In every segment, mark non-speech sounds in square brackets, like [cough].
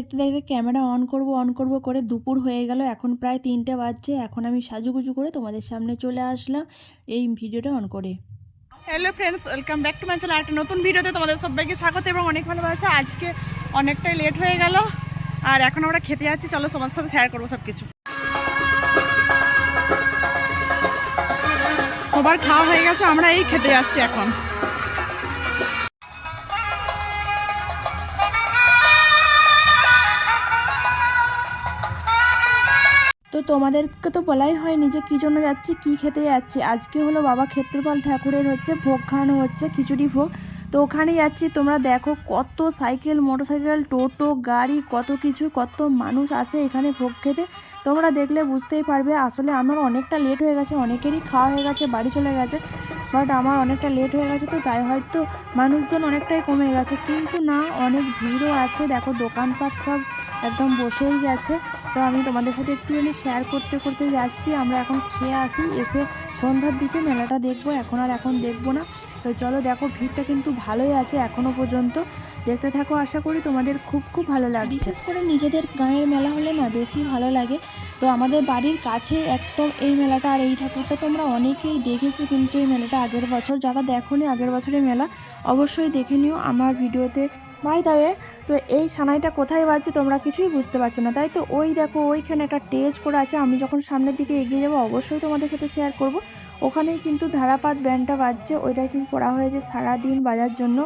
দেখতে দেখতে camera on করব অন করব করে দুপুর হয়ে গেল। এখন প্রায় তিনটে বাজছে। এখন আমি সাজুগুজু করে তোমাদের সামনে চলে আসলাম এই ভিডিওটা অন করে। Hello friends welcome back to my channel একটা নতুন ভিডিওতে তোমাদের সবাইকে স্বাগত এবং অনেক ভালোবাসা। আজকে অনেকটাই লেট হয়ে গেল। আর এখন আমরা খেতে যাচ্ছি। চলো তোমার সাথে শেয়ার করব সব কিছু সবার খাওয়া হয়ে গেছে। আমরা এই খেতে যাচ্ছি এখন। তোমাদেরকে তো বলাই হয়নি যে কী জন্য যাচ্ছি, কী খেতে যাচ্ছি। আজকে হলো বাবা ক্ষেত্রপাল ঠাকুরের হচ্ছে, ভোগ খাওয়ানো হচ্ছে, খিচুড়ি ভোগ। তো ওখানে যাচ্ছি, তোমরা দেখো কত সাইকেল, মোটরসাইকেল, টোটো, গাড়ি, কত কিছু, কত মানুষ আসে এখানে ভোগ খেতে। তোমরা দেখলে বুঝতেই পারবে, আসলে আমার অনেকটা লেট হয়ে গেছে, অনেকেরই খাওয়া হয়ে গেছে, বাড়ি চলে গেছে বাট আমার অনেকটা লেট হয়ে গেছে তো, তাই হয়তো মানুষজন অনেকটাই কমে গেছে। কিন্তু না, অনেক ভিড়ও আছে, দেখো দোকানপাট সব একদম বসেই গেছে। তো আমি তোমাদের সাথে একটুখানি শেয়ার করতে করতে যাচ্ছি। আমরা এখন খেয়ে আসি, এসে সন্ধ্যার দিকে মেলাটা দেখব। এখন আর এখন দেখব না। তো চলো দেখো, ভিড়টা কিন্তু ভালোই আছে এখনও পর্যন্ত। দেখতে থাকো, আশা করি তোমাদের খুব খুব ভালো লাগে বিশেষ করে নিজেদের গাঁয়ের মেলা হলে না বেশি ভালো লাগে। তো আমাদের বাড়ির কাছে একদম এই মেলাটা আর এই ঠাকুরটা তোমরা অনেকেই দেখেছ কিন্তু এই মেলাটা আগের বছর, যারা দেখোনি আগের বছরের মেলা, অবশ্যই দেখে নিও। আমার ভিডিওতে বাই দাবে তো এই সানাইটা কোথায় বাজছে তোমরা কিছুই বুঝতে পারছ না, তাই তো? ওই দেখো, ওইখানে একটা টেজ করে আছে, আমি যখন সামনের দিকে এগিয়ে যাব, অবশ্যই তোমাদের সাথে শেয়ার করব। ওখানেই কিন্তু ধারাপাত ব্যান্ডটা বাজছে ওইটা কিন্তু করা হয়েছে সারাদিন বাজার জন্য।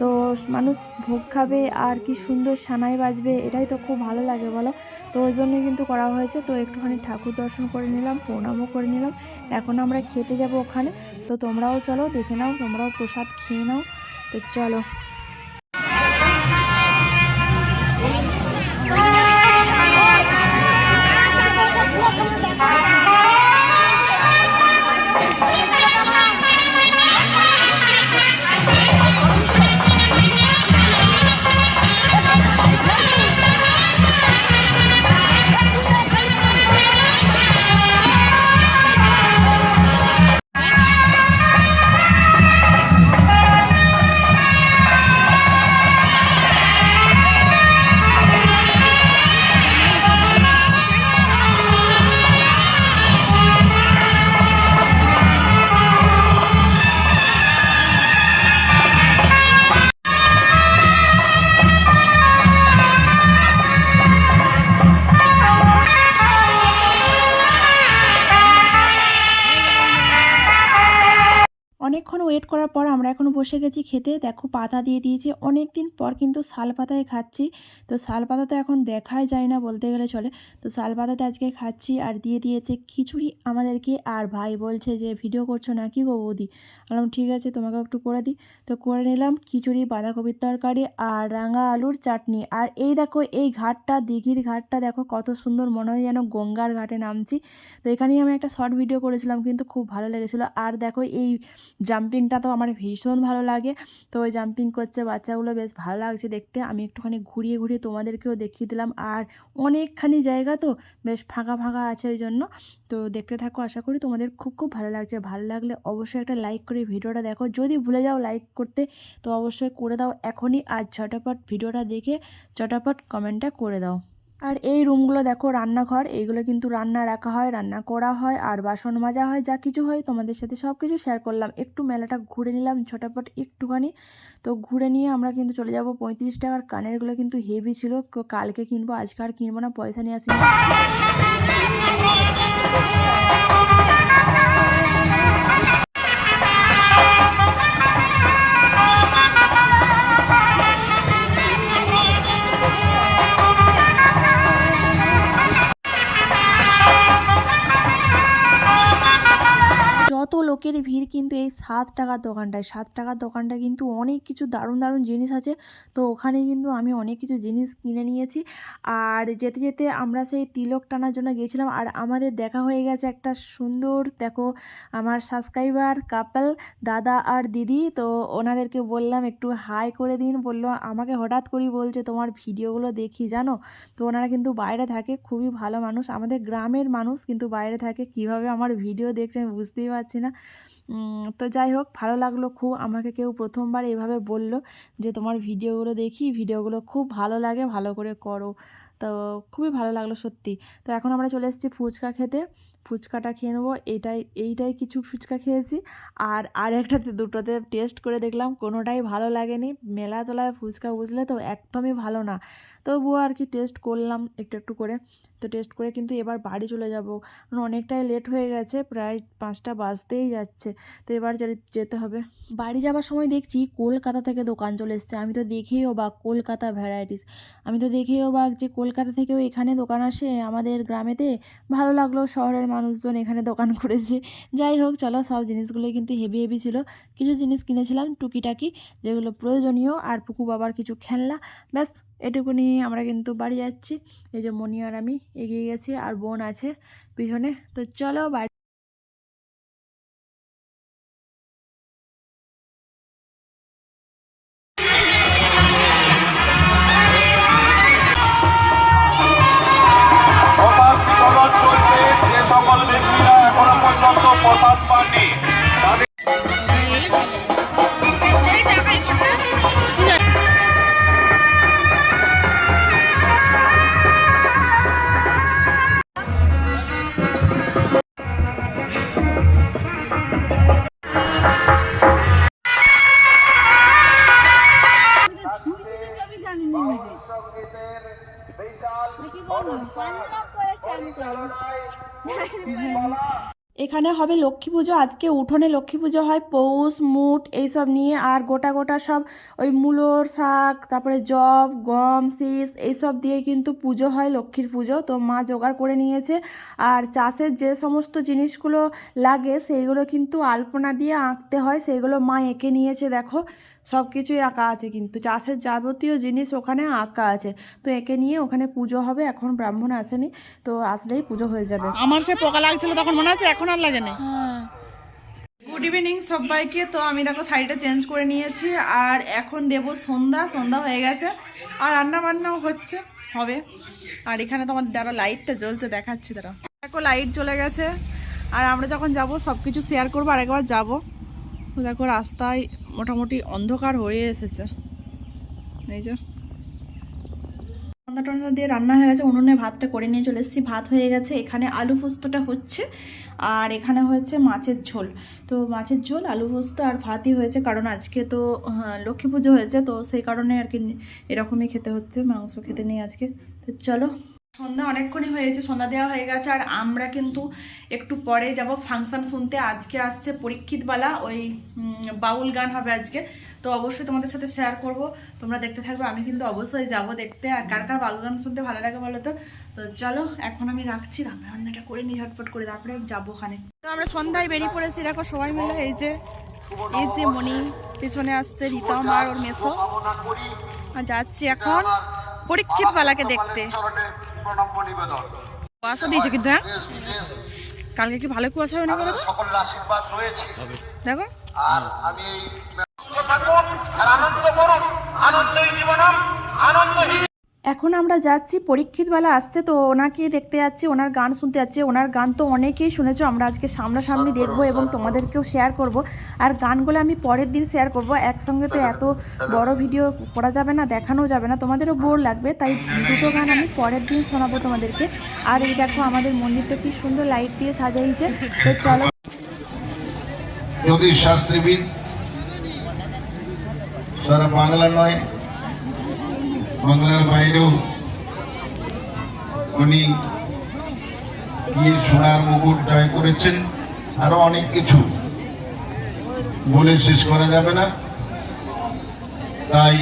তো মানুষ ভোগ খাবে আর কি সুন্দর সানাই বাজবে, এটাই তো খুব ভালো লাগে বলো। তো ওই জন্যই কিন্তু করা হয়েছে, তো একটুখানি ঠাকুর দর্শন করে নিলাম, প্রণামও করে নিলাম। এখন আমরা খেতে যাব ওখানে, তো তোমরাও চলো, দেখে নাও, তোমরাও প্রসাদ খেয়ে নাও। তো চলো। ওয়েট করার পর আমরা এখন বসে গেছি খেতে। দেখো পাতা দিয়ে দিয়েছি। অনেক দিন পর কিন্তু শাল পাতায় খাচ্ছি। তো শাল পাতা তো এখন দেখাই যায় না বলতে গেলে চলে। তো শাল পাতাতে আজকে খাচ্ছি আর দিয়ে দিয়েছে খিচুড়ি আমাদেরকে আর ভাই বলছে যে, ভিডিও করছ না কি গো বৌদি? বললাম, ঠিক আছে তোমাকে একটু করে দিই। তো করে নিলাম খিচুড়ি, বাঁধাকপির তরকারি আর রাঙা আলুর চাটনি। আর এই দেখো, এই ঘাটটা, দিঘির ঘাটটা দেখো কত সুন্দর। মনে হয় যেন গঙ্গার ঘাটে নামছি। তো এখানেই আমি একটা শর্ট ভিডিও করেছিলাম, কিন্তু খুব ভালো লেগেছিলো। আর দেখো, এই জাম্পিংটা তো আমার ভীষণ ভালো লাগে। তো ওই জাম্পিং করছে বাচ্চাগুলো বেশ ভালো লাগছে দেখতে। আমি একটুখানি ঘুরিয়ে ঘুরিয়ে তোমাদেরকেও দেখিয়ে দিলাম। আর অনেকখানি জায়গা তো বেশ ফাঁকা ফাঁকা আছে ওই জন্য। তো দেখতে থাকো, আশা করি তোমাদের খুব খুব ভালো লাগছে। ভালো লাগলে অবশ্যই একটা লাইক করে ভিডিওটা দেখো। যদি ভুলে যাও লাইক করতে, তো অবশ্যই করে দাও এখনই। আর ঝটাপট ভিডিওটা দেখে চটাপট কমেন্টটা করে দাও। আর এই রুমগুলো দেখো, রান্নাঘর, এইগুলো কিন্তু রান্না রাখা হয়, রান্না করা হয়, আর বাসন মাজা হয়, যা কিছু হয়, তোমাদের সাথে সব কিছু শেয়ার করলাম। একটু মেলাটা ঘুরে নিলাম ছোটাপট একটুখানি। তো ঘুরে নিয়ে আমরা কিন্তু চলে যাব পঁয়ত্রিশ টাকার কানেরগুলো কিন্তু হেভি ছিল। কালকে কিনবো, আজকে আর কিনবো না, পয়সা নিয়ে আসি যত লোকের ভিড় কিন্তু এই সাত টাকার দোকানটায়। সাত টাকার দোকানটা কিন্তু অনেক কিছু দারুণ দারুণ জিনিস আছে। তো ওখানে কিন্তু আমি অনেক কিছু জিনিস কিনে নিয়েছি। আর যেতে যেতে আমরা সেই তিলক টানার জন্য গিয়েছিলাম। আর আমাদের দেখা হয়ে গেছে একটা সুন্দর, দেখো, আমার সাবস্ক্রাইবার কাপল দাদা আর দিদি। তো ওনাদেরকে বললাম, একটু হাই করে দিন। বলল, আমাকে হঠাৎ করেই বলছে তোমার ভিডিওগুলো দেখি, জানো? তো ওনারা কিন্তু বাইরে থাকে, খুবই ভালো মানুষ। আমাদের গ্রামের মানুষ কিন্তু বাইরে থাকে। কীভাবে আমার ভিডিও দেখছে আমি বুঝতেই পারছি না। তো যাই হোক, ভালো লাগল খুব। আমাকে কেউ প্রথমবার এভাবে বলল যে, তোমার ভিডিওগুলো দেখি, ভিডিওগুলো খুব ভালো লাগে, ভালো করে করো। তো খুবই ভালো লাগল সত্যি। তো এখন আমরা চলে এসেছি ফুচকা খেতে। ফুচকাটা খেয়ে নেব, এটাই, এইটাই কিছু ফুচকা খেয়েছি। আর আর একটাতে দুটোতে টেস্ট করে দেখলাম, কোনোটাই ভালো লাগেনি। মেলা তোলায় ফুচকা বুঝলে তো একদমই ভালো না। তবুও আর কি টেস্ট করলাম একটু একটু করে। তো টেস্ট করে কিন্তু এবার বাড়ি চলে যাব। কারণ অনেকটাই লেট হয়ে গেছে, প্রায় পাঁচটা বাজতেই যাচ্ছে। তো এবার যেতে হবে। বাড়ি যাবার সময় দেখছি কলকাতা থেকে দোকান চলে এসছে। আমি তো দেখেই অবাক, কলকাতা ভ্যারাইটিস আমি তো দেখেই অবাক যে কলকাতা থেকেও এখানে দোকান আসে আমাদের গ্রামেতে। ভালো লাগল শহরের মানুষজন এখানে দোকান [laughs] করেছে। যাই হোক, চলো সব জিনিসগুলোই কিন্তু হেভি হেভি ছিল। কিছু জিনিস কিনেছিলাম, টুকিটাকি, যেগুলো প্রয়োজনীয় আর পুকু বাবার কিছু খেলনা। ব্যাস এটুকু নিয়ে আমরা কিন্তু বাড়ি যাচ্ছি। এই যে মনি আর আমি এগিয়ে গেছি আর বোন আছে পিছনে। তো চলো বাড়ি এখানে হবে লক্ষ্মী পুজো, আজকে উঠোনে লক্ষ্মী পুজো হয়, পৌষ মুট এইসব নিয়ে, আর গোটা গোটা সব ওই মূলোর শাক, তারপরে জব গম, শীষ এইসব দিয়ে কিন্তু পুজো হয়, লক্ষ্মীর পুজো। তো মা জোগাড় করে নিয়েছে, আর চাষের যে সমস্ত জিনিসগুলো লাগে, সেইগুলো কিন্তু আলপনা দিয়ে আঁকতে হয়, সেইগুলো মা এঁকে নিয়েছে, দেখো। সব কিছুই আঁকা আছে কিন্তু চাষের যাবতীয় জিনিস ওখানে আঁকা আছে। তো এঁকে নিয়ে ওখানে পুজো হবে এখন ব্রাহ্মণ আসেনি তো আসলেই পুজো হয়ে যাবে। আমার সে পোকা লাগছিল তখন মনে আছে এখন আর লাগে না গুড ইভিনিং সবাইকে তো আমি দেখো শাড়িটা চেঞ্জ করে নিয়েছি আর এখন দেবো সন্ধ্যা সন্ধ্যা হয়ে গেছে আর রান্না বান্নাও হচ্ছে হবে। আর এখানে তো আমার দ্বারা লাইটটা জ্বলছে দেখাচ্ছি তারা। দেখো লাইট চলে গেছে আর আমরা যখন যাব সব কিছু শেয়ার করব আর একবার যাব। দেখো রাস্তায় মোটামুটি অন্ধকার হয়ে এসেছে। এই যে। সন্ধ্যা টন্ধ্যা দিয়ে রান্না হয়ে গেছে উনুনে ভাতটা করে নিয়ে চলে এসেছি। ভাত হয়ে গেছে এখানে আলু পোস্তটা হচ্ছে আর এখানে হয়েছে মাছের ঝোল। তো মাছের ঝোল আলু পোস্ত আর ভাতই হয়েছে কারণ আজকে তো হ্যাঁ, লক্ষ্মী পুজো হয়েছে তো সেই কারণে আর কি এরকমই খেতে হচ্ছে মাংস খেতে নেই আজকে। তো চলো সন্ধ্যা অনেকক্ষণই হয়েছে, সন্ধ্যা দেওয়া হয়ে গেছে, আর আমরা কিন্তু একটু পরে যাব ফাংশন শুনতে। আজকে আসছে পরীক্ষিতবালা ওই বাউল গান হবে আজকে। তো অবশ্যই তোমাদের সাথে শেয়ার করব। তোমরা দেখতে থাকবে, আমি কিন্তু অবশ্যই যাব দেখতে। আর কার কার বাউল গান শুনতে ভালো লাগে বলো তো? তো চলো, এখন আমি রাখছি রান্না রান্নাটা করে নিই, ঝটপট করে। তারপরে যাব ওখানে। তো আমরা সন্ধ্যায় বেরিয়ে পড়েছি, দেখো সবাই মিলে এই যে এই যে মনি পিছনে আসছে রিতম আর ওর মেসো। আর যাচ্ছি এখন। পরীক্ষিত বালাকে দেখতে। কুয়াশা দিয়েছে কিন্তু হ্যাঁ কালকে কি ভালো কুয়াশা বলো? সকলের আশীর্বাদ রয়েছে। দেখো। আর আমি থাকুন আনন্দ করুন। আনন্দই জীবনম আনন্দই এখন আমরা যাচ্ছি পরীক্ষিতবেলা আসছে তো ওনাকেই দেখতে যাচ্ছি ওনার গান শুনতে যাচ্ছি। ওনার গান তো অনেকেই শুনেছো আমরা আজকে সামনাসামনি দেখব এবং তোমাদেরকেও শেয়ার করব। আর গানগুলো আমি পরের দিন শেয়ার করব একসঙ্গে তো এত বড় ভিডিও করা যাবে না দেখানো যাবে না তোমাদেরও বোর লাগবে তাই দুটো গান আমি পরের দিন শোনাবো তোমাদেরকে। আর এই দেখো আমাদের মন্দিরটা কি সুন্দর লাইট দিয়ে সাজাইছে তো চলো। জ্যোতিষ শাস্ত্রীবিদ সারা বাংলা নয় বাংলার বাইরেও উনি গিয়ে সোনার মুকুট জয় করেছেন, আরও অনেক কিছু বলে শেষ করা যাবে না। তাই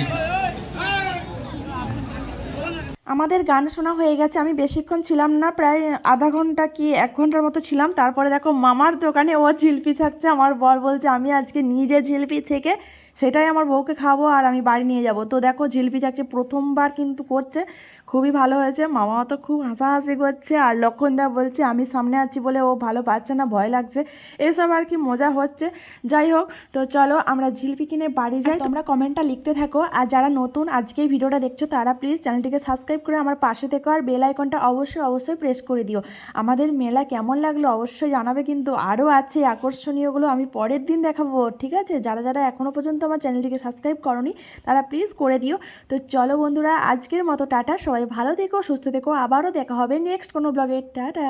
আমাদের গান শোনা হয়ে গেছে, আমি বেশিক্ষণ ছিলাম না, প্রায় আধা ঘণ্টা কি এক ঘণ্টার মতো ছিলাম। তারপরে দেখো মামার দোকানে ও জিলপি ছাকছে, আমার বর বলছে, আমি আজকে নিজে জিলপি থেকে সেটাই আমার বউকে খাব আর আমি বাড়ি নিয়ে যাব। তো দেখো, ঝিলপি চাকরি প্রথমবার কিন্তু করছে, খুবই ভালো হয়েছে। মামা তো খুব হাসাহাসি করছে আর লক্ষণদা বলছে, আমি সামনে আছি বলে ও ভালো পাচ্ছে না, ভয় লাগছে। এসব আর কি মজা হচ্ছে। যাই হোক, তো চলো আমরা ঝিলপি কিনে বাড়ি যাই। তোমরা কমেন্টটা লিখতে থাকো। আর যারা নতুন আজকে ভিডিওটা দেখছ, তারা প্লিজ চ্যানেলটিকে সাবস্ক্রাইব করে আমার পাশে থেকো আর বেল আইকনটা অবশ্যই অবশ্যই প্রেস করে দিও। আমাদের মেলা কেমন লাগল অবশ্যই জানাবে, কিন্তু আরও আছে আকর্ষণীয়গুলো আমি পরের দিন দেখাবো, ঠিক আছে? যারা যারা এখনও পর্যন্ত আমার চ্যানেলটিকে সাবস্ক্রাইব করনি, তারা প্লিজ করে দিও। তো চলো বন্ধুরা, আজকের মতো টাটা। সবাই ভালো থেকো, সুস্থ থেকো। আবারও দেখা হবে নেক্সট কোনো ব্লগে টাটা।